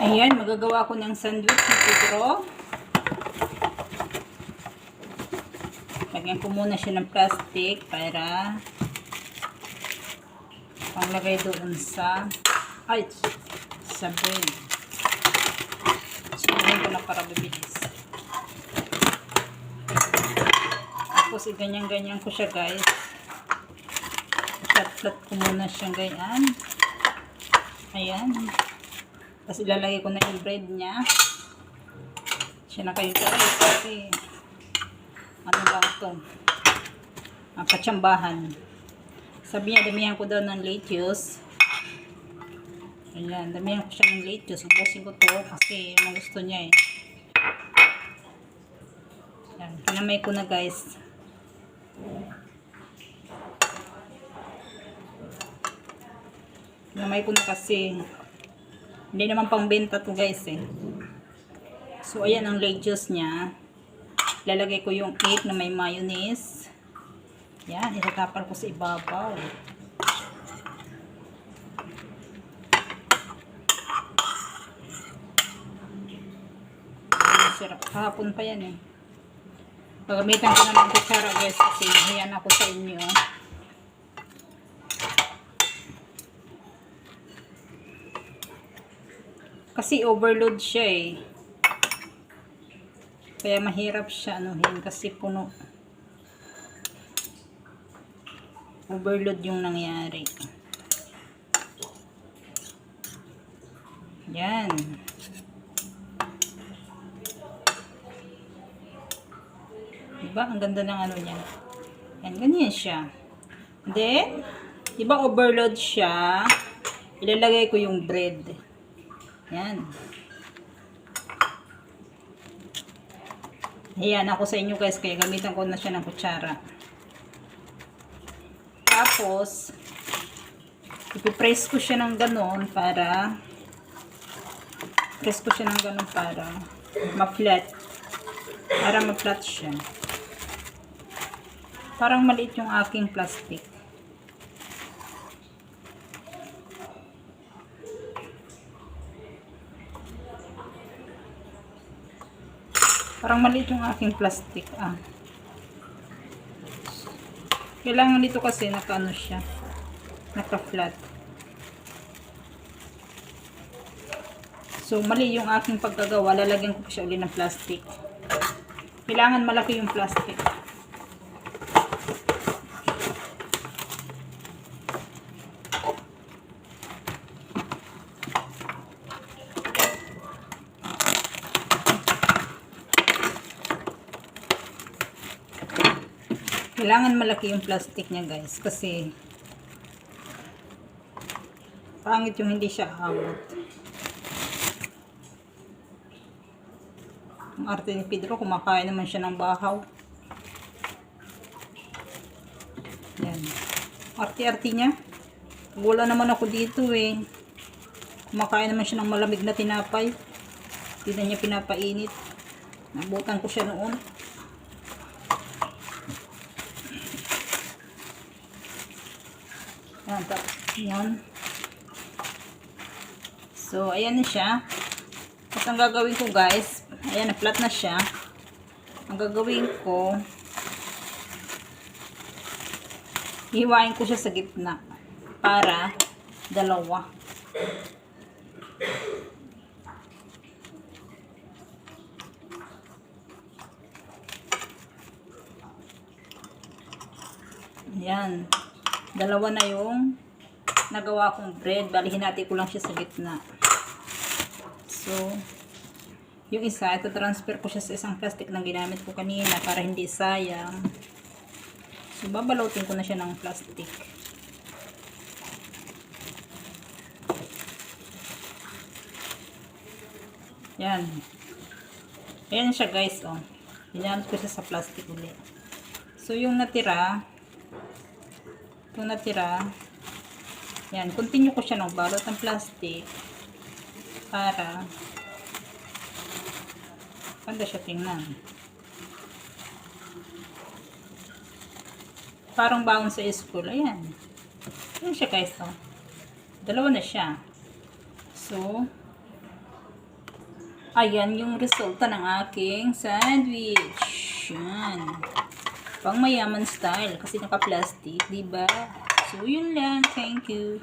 Ayan, magagawa ko ng sandwich na Pedro. Lagyan ko muna siya ng plastic para panglagay doon sa ay, sa bread. Sunurin ko na para bibilis. Tapos, ganyan-ganyan ko siya, guys. Flat-flat ko muna siyang ganyan. Ayan. Tapos, ilalagay ko na yung bread niya. Siya na kayo guys. Kasi, ano lang ito? Ang katsambahan. Sabi niya, damihan ko daw ng lettuce. Ayan, damihan ko siya ng lettuce. Ubusin ko to kasi yung gusto niya eh. Ayan, kinamay ko na guys. Kinamay ko na kasi hindi naman pang benta to guys eh. So, ayan ang lettuce niya. Lalagay ko yung egg na may mayonnaise. Yan, itatapal ko sa ibabaw. Sarap. Kahapon pa yan eh. Pagamitan ko naman kutsara guys kasi hiyan ako sa inyo. Kasi overload siya eh. Kaya mahirap siya anuhin kasi puno. Overload yung nangyari. Yan. Diba? Ang ganda ng ano niya. Yan, ganyan siya. Then, diba overload siya? Ilalagay ko yung bread. Yan. Ayan, ako sa inyo guys, kaya gamitan ko na siya ng kutsara. Tapos, ipipress ko siya ng ganon para press ko siya ng ganon para ma-flat. Para ma-flat siya. Parang maliit yung aking plastic. Parang maliit yung aking plastic. Ah. Kailangan dito kasi naka-ano siya. Naka-flat. So, mali yung aking pagkagawa. Lalagyan ko pa siya ulit ng plastic. Kailangan malaki yung plastic. Kailangan malaki yung plastic niya guys kasi pangit yung hindi siya aabot. Ang arte ni Pedro, kumakain naman siya ng bahaw. Yan. Arte-arte niya. Wala naman ako dito eh. Kumakain naman siya ng malamig na tinapay. Hindi na niya pinapainit. Nabutan ko siya noon. Yan. So, ayan na siya. Tapos ang gagawin ko guys, ayan, na-flat na siya. Ang gagawin ko, hiwain ko siya sa gitna para dalawa. Ayan. Dalawa na yung nagawa kong bread. Bali, hinati ko lang siya sa gitna. So, yung isa, ito transfer ko siya sa isang plastic na ginamit ko kanina para hindi sayang. So, babalotin ko na siya ng plastic. Yan. Ayan siya guys, oh. Ginamit ko siya sa plastic ulit. So, yung natira, itong natira, yan, continue ko siya ng balot ng plastic para Panda siya tingnan. Parang baon sa school. Ayan. Ayan siya guys. Oh. Dalawa na siya. So, Ayan yung resulta ng aking sandwich. Yan. Pang mayaman style kasi naka-plastic, di ba? So, yun lang. Thank you.